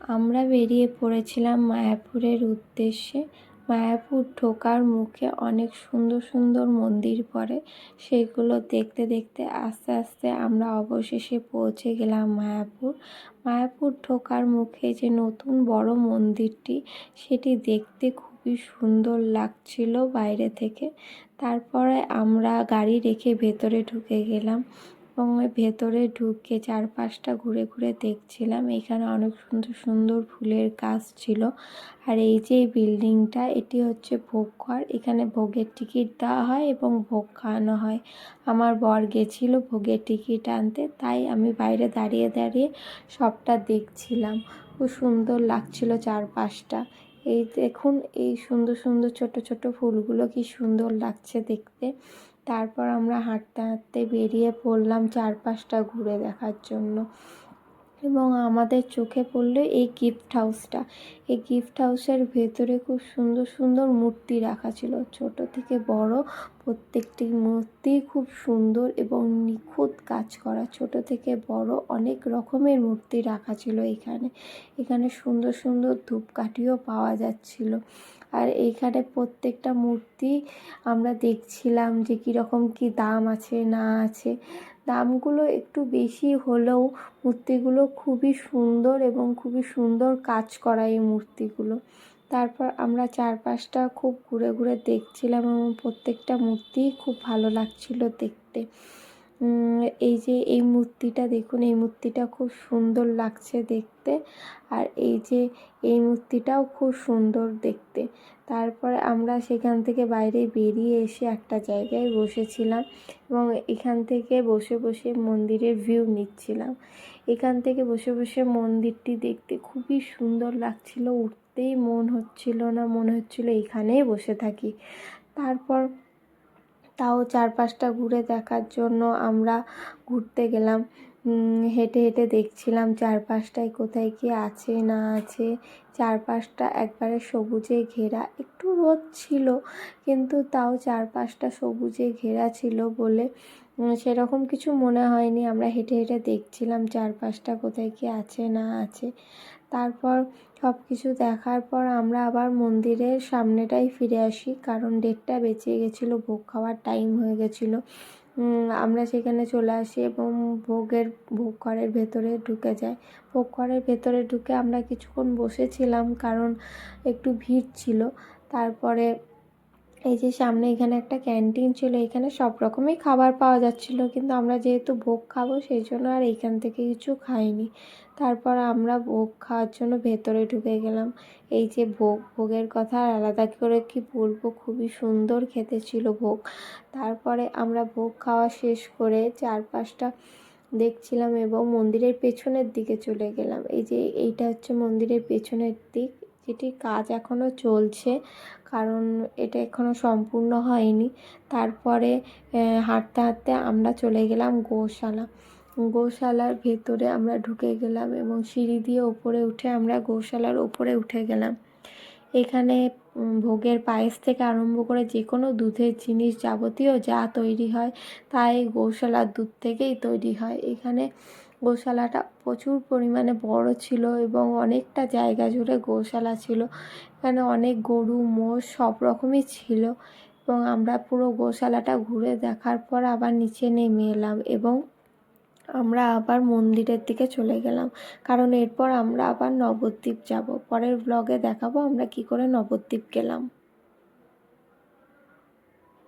আমরা বেরিয়ে পড়েছিলাম মায়াপুরের উদ্দেশ্যে। মায়াপুর ঢোকার মুখে অনেক সুন্দর সুন্দর মন্দির পড়ে। সেগুলো দেখতে দেখতে আস্তে আস্তে আমরা অবশেষে পৌঁছে গেলাম মায়াপুর। মায়াপুর ঢোকার মুখে যে নতুন বড় মন্দিরটি, সেটি দেখতে খুবই সুন্দর লাগছিল বাইরে থেকে। তারপরে আমরা গাড়ি রেখে ভেতরে ঢুকে গেলাম। এবং ভেতরে ঢুকে চারপাশটা ঘুরে ঘুরে দেখছিলাম। এখানে অনেক সুন্দর সুন্দর ফুলের গাছ ছিল। আর এই যে বিল্ডিংটা, এটি হচ্ছে ভোগ ঘর। এখানে ভোগের টিকিট দেওয়া হয় এবং ভোগ খাওয়ানো হয়। আমার বর গেছিল ভোগের টিকিট আনতে, তাই আমি বাইরে দাঁড়িয়ে দাঁড়িয়ে সবটা দেখছিলাম। খুব সুন্দর লাগছিল চারপাশটা। এই দেখুন, এই সুন্দর সুন্দর ছোট ছোট ফুলগুলো কি সুন্দর লাগছে দেখতে। তারপর আমরা হাঁটতে হাঁটতে বেরিয়ে পড়লাম চারপাশটা ঘুরে দেখার জন্য। এবং আমাদের চোখে পড়ল এই গিফট হাউসটা এই গিফট হাউসের ভেতরে খুব সুন্দর সুন্দর মূর্তি রাখা ছিল। ছোট থেকে বড় প্রত্যেকটি মূর্তি খুব সুন্দর এবং নিখুঁত কাজ করা। ছোট থেকে বড় অনেক রকমের মূর্তি রাখা ছিল এখানে। এখানে সুন্দর সুন্দর ধূপকাঠিও পাওয়া যাচ্ছিল। আর এইখানে প্রত্যেকটা মূর্তি আমরা দেখছিলাম যে কীরকম কী দাম আছে, না আছে। দামগুলো একটু বেশি হলেও মূর্তিগুলো খুবই সুন্দর এবং খুবই সুন্দর কাজ করা এই মূর্তিগুলো। তারপর আমরা চারপাশটা খুব ঘুরে ঘুরে দেখছিলাম এবং প্রত্যেকটা মূর্তি খুব ভালো লাগছিল দেখতে। এই যে এই মূর্তিটা দেখুন, এই মূর্তিটা খুব সুন্দর লাগছে দেখতে। আর এই যে এই মূর্তিটাও খুব সুন্দর দেখতে। তারপরে আমরা সেখান থেকে বাইরে বেরিয়ে এসে একটা জায়গায় বসেছিলাম এবং এখান থেকে বসে বসে মন্দিরের ভিউ নিচ্ছিলাম। এখান থেকে বসে বসে মন্দিরটি দেখতে খুবই সুন্দর লাগছিল, উঠতেই মন হচ্ছিল না, মনে হচ্ছিল এখানেই বসে থাকি। তারপর তাও চারপাশটা ঘুরে দেখার জন্য আমরা ঘুরতে গেলাম। হেঁটে হেঁটে দেখছিলাম চারপাশটায় কোথায় কি আছে, না আছে। চারপাশটা একবারে সবুজে ঘেরা। একটু রোদ ছিল, কিন্তু তাও চারপাশটা সবুজে ঘেরা ছিল বলে সেরকম কিছু মনে হয়নি। আমরা হেঁটে হেঁটে দেখছিলাম চারপাশটা কোথায় কি আছে, না আছে। তারপর সব কিছু দেখার পর আমরা আবার মন্দিরের সামনেটাই ফিরে আসি, কারণ ডেটটা বেঁচে গেছিল, ভোগ খাওয়ার টাইম হয়ে গেছিল। আমরা সেখানে চলে আসি এবং ভোগের, ভোগ ঘরের ভেতরে ঢুকে যাই। ভোগ ঘরের ভেতরে ঢুকে আমরা কিছুক্ষণ বসেছিলাম, কারণ একটু ভিড় ছিল। তারপরে এই যে সামনে এখানে একটা ক্যান্টিন ছিল, এখানে সব রকমই খাবার পাওয়া যাচ্ছিল, কিন্তু আমরা যেহেতু ভোগ খাব সেই জন্য আর এইখান থেকে কিছু খাইনি। তারপর আমরা ভোগ খাওয়ার জন্য ভেতরে ঢুকে গেলাম। এই যে ভোগ, ভোগের কথা আর আলাদা করে কি বলব, খুবই সুন্দর খেতে ছিল ভোগ। তারপরে আমরা ভোগ খাওয়া শেষ করে চারপাশটা দেখছিলাম এবং মন্দিরের পেছনের দিকে চলে গেলাম। এই যে এইটা হচ্ছে মন্দিরের পেছনের দিক যেটির কাজ এখনও চলছে, কারণ এটা এখনও সম্পূর্ণ হয়নি। তারপরে হাঁটতে হাঁটতে আমরা চলে গেলাম গোশালা। গোশালার ভেতরে আমরা ঢুকে গেলাম এবং সিঁড়ি দিয়ে ওপরে উঠে আমরা গোশালার ওপরে উঠে গেলাম। এখানে ভোগের পায়েস থেকে আরম্ভ করে যে কোনো দুধের জিনিস যাবতীয় যা তৈরি হয়, তাই গোশালার দুধ থেকেই তৈরি হয়। এখানে গোশালাটা প্রচুর পরিমাণে বড় ছিল এবং অনেকটা জায়গা জুড়ে গোশালা ছিল। এখানে অনেক গরু, মোষ সব রকমই ছিল এবং আমরা পুরো গোশালাটা ঘুরে দেখার পর আবার নিচে নেমে এলাম এবং আমরা আবার মন্দিরের দিকে চলে গেলাম। কারণ এরপর আমরা আবার নবদ্বীপ যাব। পরের ব্লগে দেখাবো আমরা কি করে নবদ্বীপ গেলাম।